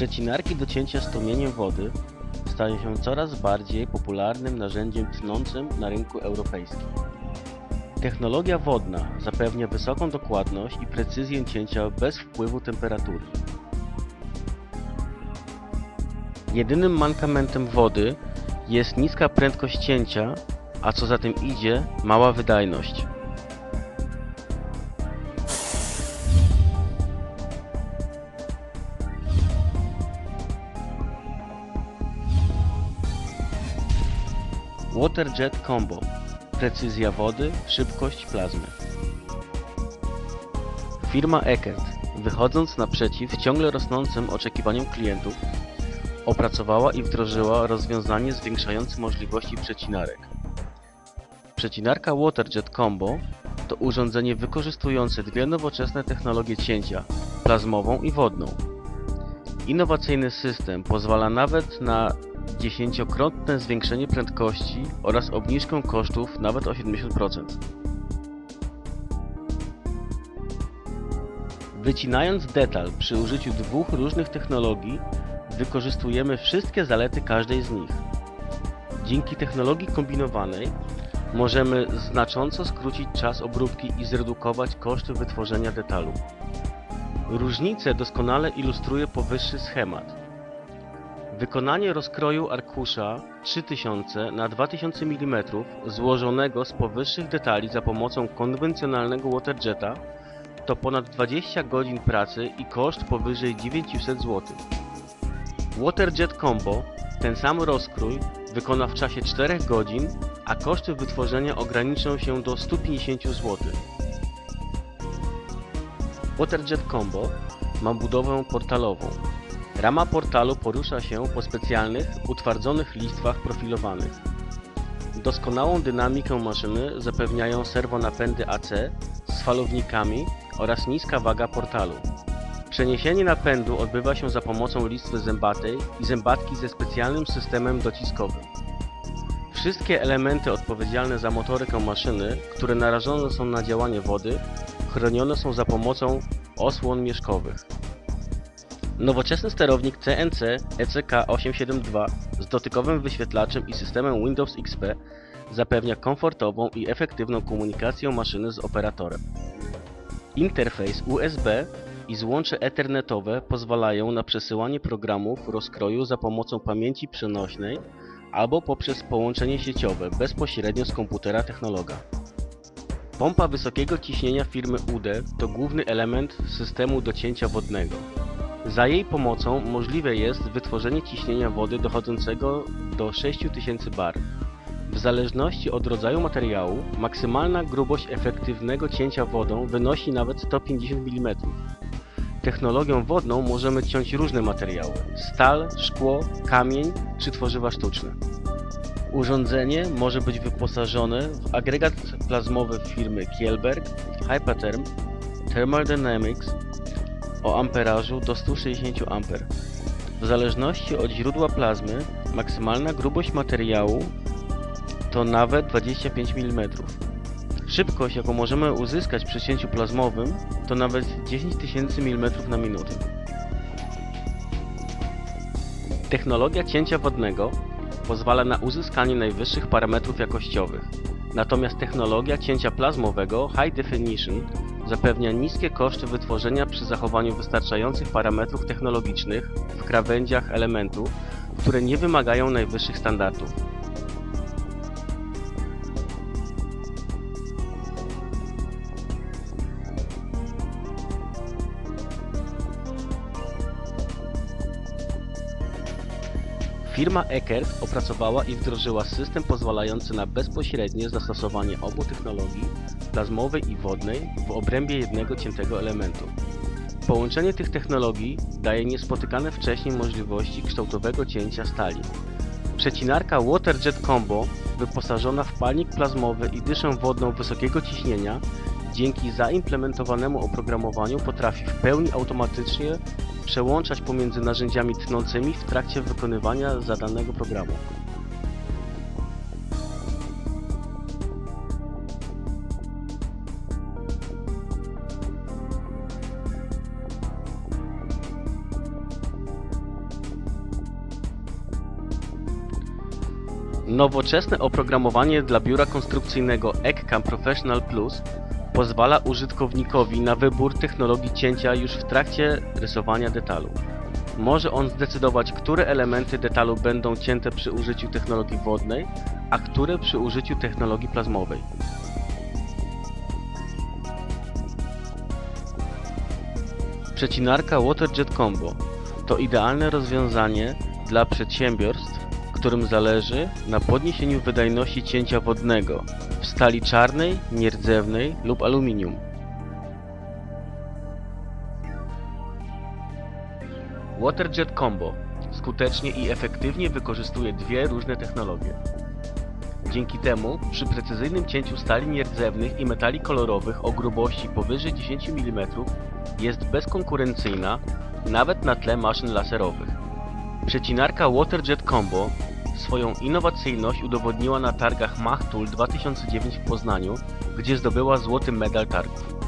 Przecinarki do cięcia strumieniem wody stają się coraz bardziej popularnym narzędziem tnącym na rynku europejskim. Technologia wodna zapewnia wysoką dokładność i precyzję cięcia bez wpływu temperatury. Jedynym mankamentem wody jest niska prędkość cięcia, a co za tym idzie, mała wydajność. Waterjet Combo Precyzja wody, szybkość plazmy. Firma Eckert, wychodząc naprzeciw ciągle rosnącym oczekiwaniom klientów, opracowała i wdrożyła rozwiązanie zwiększające możliwości przecinarek. Przecinarka Waterjet Combo to urządzenie wykorzystujące dwie nowoczesne technologie cięcia plazmową i wodną. Innowacyjny system pozwala nawet na dziesięciokrotne zwiększenie prędkości oraz obniżkę kosztów nawet o 70%. Wycinając detal przy użyciu dwóch różnych technologii, wykorzystujemy wszystkie zalety każdej z nich. Dzięki technologii kombinowanej możemy znacząco skrócić czas obróbki i zredukować koszty wytworzenia detalu. Różnice doskonale ilustruje powyższy schemat. Wykonanie rozkroju arkusza 3000 na 2000 mm złożonego z powyższych detali za pomocą konwencjonalnego waterjeta to ponad 20 godzin pracy i koszt powyżej 900 zł. Waterjet Combo ten sam rozkrój wykona w czasie 4 godzin, a koszty wytworzenia ograniczą się do 150 zł. Waterjet Combo ma budowę portalową. Rama portalu porusza się po specjalnych, utwardzonych listwach profilowanych. Doskonałą dynamikę maszyny zapewniają serwonapędy AC z falownikami oraz niska waga portalu. Przeniesienie napędu odbywa się za pomocą listwy zębatej i zębatki ze specjalnym systemem dociskowym. Wszystkie elementy odpowiedzialne za motorykę maszyny, które narażone są na działanie wody, chronione są za pomocą osłon mieszkowych. Nowoczesny sterownik CNC ECK872 z dotykowym wyświetlaczem i systemem Windows XP zapewnia komfortową i efektywną komunikację maszyny z operatorem. Interfejs USB i złącze ethernetowe pozwalają na przesyłanie programów rozkroju za pomocą pamięci przenośnej albo poprzez połączenie sieciowe bezpośrednio z komputera technologa. Pompa wysokiego ciśnienia firmy UD to główny element systemu do cięcia wodnego. Za jej pomocą możliwe jest wytworzenie ciśnienia wody dochodzącego do 6000 bar. W zależności od rodzaju materiału, maksymalna grubość efektywnego cięcia wodą wynosi nawet 150 mm. Technologią wodną możemy ciąć różne materiały: stal, szkło, kamień czy tworzywa sztuczne. Urządzenie może być wyposażone w agregat plazmowy firmy Kielberg, Hypertherm, Thermal Dynamics o amperażu do 160 A. W zależności od źródła plazmy, maksymalna grubość materiału to nawet 25 mm. Szybkość, jaką możemy uzyskać przy cięciu plazmowym, to nawet 10 tysięcy mm na minutę. Technologia cięcia wodnego pozwala na uzyskanie najwyższych parametrów jakościowych, natomiast technologia cięcia plazmowego High Definition zapewnia niskie koszty wytworzenia przy zachowaniu wystarczających parametrów technologicznych w krawędziach elementu, które nie wymagają najwyższych standardów. Firma Eckert opracowała i wdrożyła system pozwalający na bezpośrednie zastosowanie obu technologii, plazmowej i wodnej, w obrębie jednego ciętego elementu. Połączenie tych technologii daje niespotykane wcześniej możliwości kształtowego cięcia stali. Przecinarka Waterjet Combo, wyposażona w palnik plazmowy i dyszę wodną wysokiego ciśnienia, dzięki zaimplementowanemu oprogramowaniu potrafi w pełni automatycznie przełączać pomiędzy narzędziami tnącymi w trakcie wykonywania zadanego programu. Nowoczesne oprogramowanie dla biura konstrukcyjnego ECCAM Professional Plus pozwala użytkownikowi na wybór technologii cięcia już w trakcie rysowania detalu. Może on zdecydować, które elementy detalu będą cięte przy użyciu technologii wodnej, a które przy użyciu technologii plazmowej. Przecinarka WaterJet Combo to idealne rozwiązanie dla przedsiębiorstw, którym zależy na podniesieniu wydajności cięcia wodnego w stali czarnej, nierdzewnej lub aluminium. WaterJet Combo skutecznie i efektywnie wykorzystuje dwie różne technologie. Dzięki temu przy precyzyjnym cięciu stali nierdzewnych i metali kolorowych o grubości powyżej 10 mm jest bezkonkurencyjna nawet na tle maszyn laserowych. Przecinarka WaterJet Combo swoją innowacyjność udowodniła na targach Mach Tool 2009 w Poznaniu, gdzie zdobyła złoty medal targów.